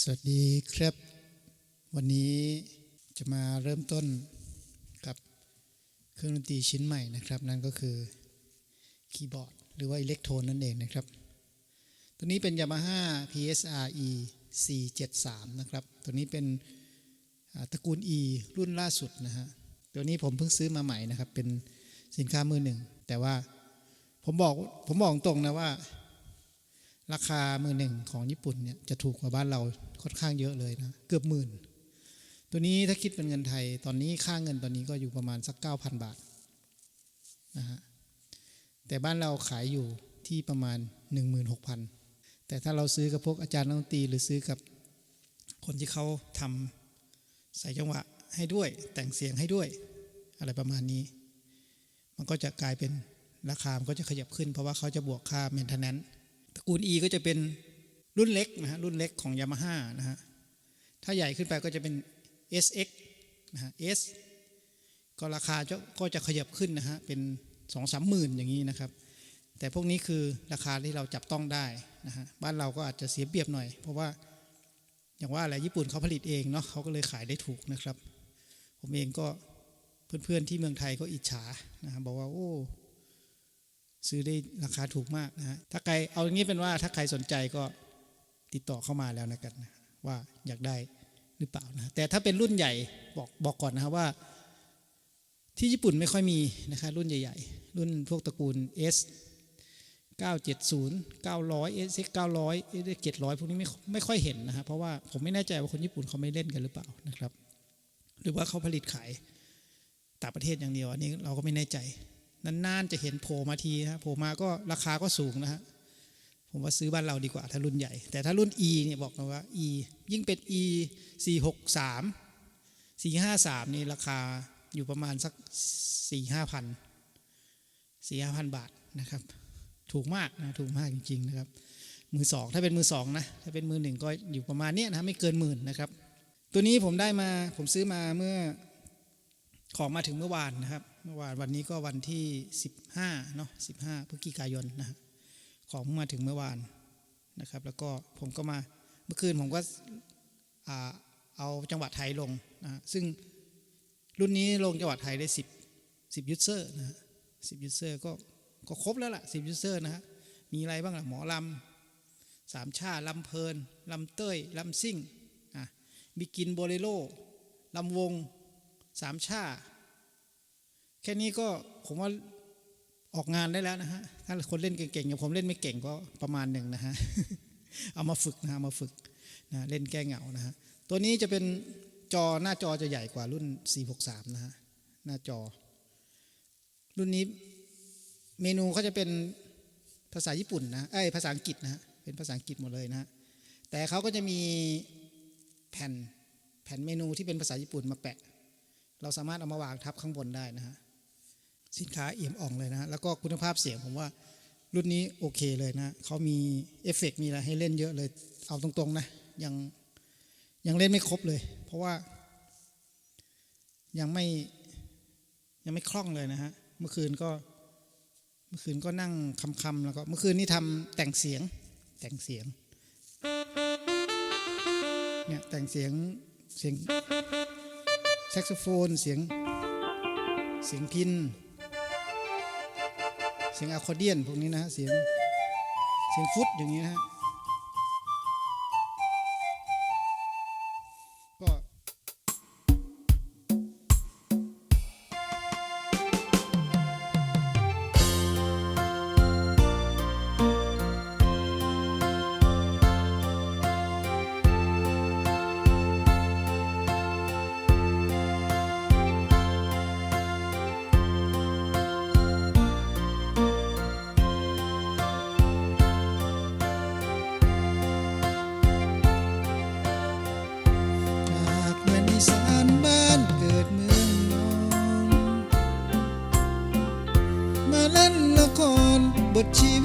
สวัสดีครับ วันนี้จะมาเริ่มต้นกับเครื่องดนตรีชิ้นใหม่นะครับ นั่นก็คือคีย์บอร์ดหรือว่าอิเล็กโทรนนั่นเองนะครับ ตัวนี้เป็น Yamaha PSRE 473 นะครับ ตัวนี้เป็นตระกูล E รุ่นล่าสุดนะฮะ ตัวนี้ผมเพิ่งซื้อมาใหม่นะครับ เป็นสินค้ามือหนึ่ง แต่ว่าผมบอกผมบอกตรงนะว่า ราคามือหนึ่งของญี่ปุ่นเนี่ยจะถูกกว่าบ้านเราค่อนข้างเยอะเลยนะ เกือบหมื่น ตัวนี้ถ้าคิดเป็นเงินไทย ตอนนี้ค่าเงินตอนนี้ก็อยู่ประมาณสัก 9,000 บาทนะฮะแต่บ้านเราขายอยู่ที่ประมาณ 16,000 แต่ถ้าเราซื้อกับพวกอาจารย์นักดนตรีหรือซื้อกับคนที่เขาทำใส่จังหวะให้ด้วย แต่งเสียงให้ด้วย อะไรประมาณนี้ มันก็จะกลายเป็นราคามันก็จะขยับขึ้น เพราะว่าเขาจะบวกค่า maintenance ตระกูล E ก็จะเป็นรุ่นเล็กนะฮะรุ่นเล็กของ Yamaha นะฮะถ้าใหญ่ขึ้นไปก็จะเป็น SX นะฮะ S ก็ราคาจะก็จะขยับขึ้นนะฮะเป็นสองสามหมื่นอย่างนี้นะครับ แต่พวกนี้คือราคาที่เราจับต้องได้นะฮะบ้านเราก็อาจจะเสียเปรียบหน่อย เพราะว่าอย่างว่าอะไรญี่ปุ่นเขาผลิตเองเนาะเขาก็เลยขายได้ถูกนะครับ ผมเองก็เพื่อนๆที่เมืองไทยก็อิจฉานะฮะบอกว่าโอ้ ซื้อได้ราคาถูกมากนะฮะถ้าใครเอาอย่างนี้เป็นว่าถ้าใครสนใจก็ติดต่อเข้ามาแล้วนะกันนะว่าอยากได้หรือเปล่านะแต่ถ้าเป็นรุ่นใหญ่บอกบอกก่อนนะครับว่า ที่ญี่ปุ่นไม่ค่อยมีนะคะรุ่นใหญ่ๆ รุ่นพวกตระกูล S 970 900 S 900 S 700 พวกนี้ไม่ไม่ค่อยเห็นนะครับเพราะว่าผมไม่แน่ใจว่าคนญี่ปุ่นเขาไม่เล่นกันหรือเปล่านะครับ หรือว่าเขาผลิตขายต่างประเทศอย่างเดียว อันนี้เราก็ไม่แน่ใจ นานๆจะเห็นโผล่มาทีนะโผล่มาก็ราคาก็สูงนะฮะผมว่าซื้อบ้านเราดีกว่าถ้ารุ่นใหญ่ แต่ถ้ารุ่น E เนี่ยบอกเลยว่า E ยิ่งเป็น E 463 453นี่ราคาอยู่ประมาณสัก 4 5พัน4 5พันบาทนะครับ ถูกมากนะถูกมากจริงๆนะครับ มือสองถ้าเป็นมือสองนะถ้าเป็นมือหนึ่งก็อยู่ประมาณเนี้ยนะไม่เกินหมื่นนะครับ ตัวนี้ผมได้มาผมซื้อมาเมื่อของมาถึงเมื่อวานนะครับ เมื่อวานวันนี้ก็วันที่ 15เนาะ15พฤศจิกายนนะฮะของมาถึงเมื่อวานนะครับ แล้วก็ผมก็มาเมื่อคืนผมก็เอาจังหวัดไทยลงนะฮะซึ่งรุ่นนี้ลงจังหวัดไทยได้ 10 10ยูเซอร์นะฮะ10ยูเซอร์ก็ก็ครบแล้วล่ะ10ยูเซอร์นะฮะมีอะไรบ้างล่ะหมอลำสามชาลำเพลินลำเต้ยลำซิ่งอะบิกินโบเลโรลำวงสามชา แค่นี้ก็ผมว่าออกงานได้แล้วนะฮะ ถ้าคนเล่นเก่งๆอย่างผมเล่นไม่เก่งก็ประมาณหนึ่งนะฮะ เอามาฝึกนะะมาฝึกนะเล่นแก้เหงานะฮะ ตัวนี้จะเป็นจอหน้าจอจะใหญ่กว่ารุ่น 463 นะฮะ หน้าจอ รุ่นนี้เมนูเขาจะเป็นภาษาญี่ปุ่นนะเอ้ภาษาอังกฤษนะฮะ เป็นภาษาอังกฤษหมดเลยนะฮะ แต่เขาก็จะมีแผ่นแผ่นเมนูที่เป็นภาษาญี่ปุ่นมาแปะ เราสามารถเอามาวางทับข้างบนได้นะฮะ สินค้าเอี่ยมอ่องเลยนะ แล้วก็คุณภาพเสียงผมว่ารุ่นนี้โอเคเลยนะเขามีเอฟเฟกต์มีอะไรให้เล่นเยอะเลย เอาตรงๆนะยังยังเล่นไม่ครบเลย เพราะว่า ยังไม่ยังไม่คล่องเลยนะฮะเมื่อคืนก็ เมื่อคืนก็นั่งคำๆแล้วก็เมื่อคืนนี่ทำแต่งเสียง แต่งเสียงเนี่ยแต่งเสียงเสียงแซกโซโฟนเสียงเสียงพิน สียงอะคอร์เดียนพวกนี้นะฮะเสียงเสียงฟุตอย่างนี้นะฮะ motivo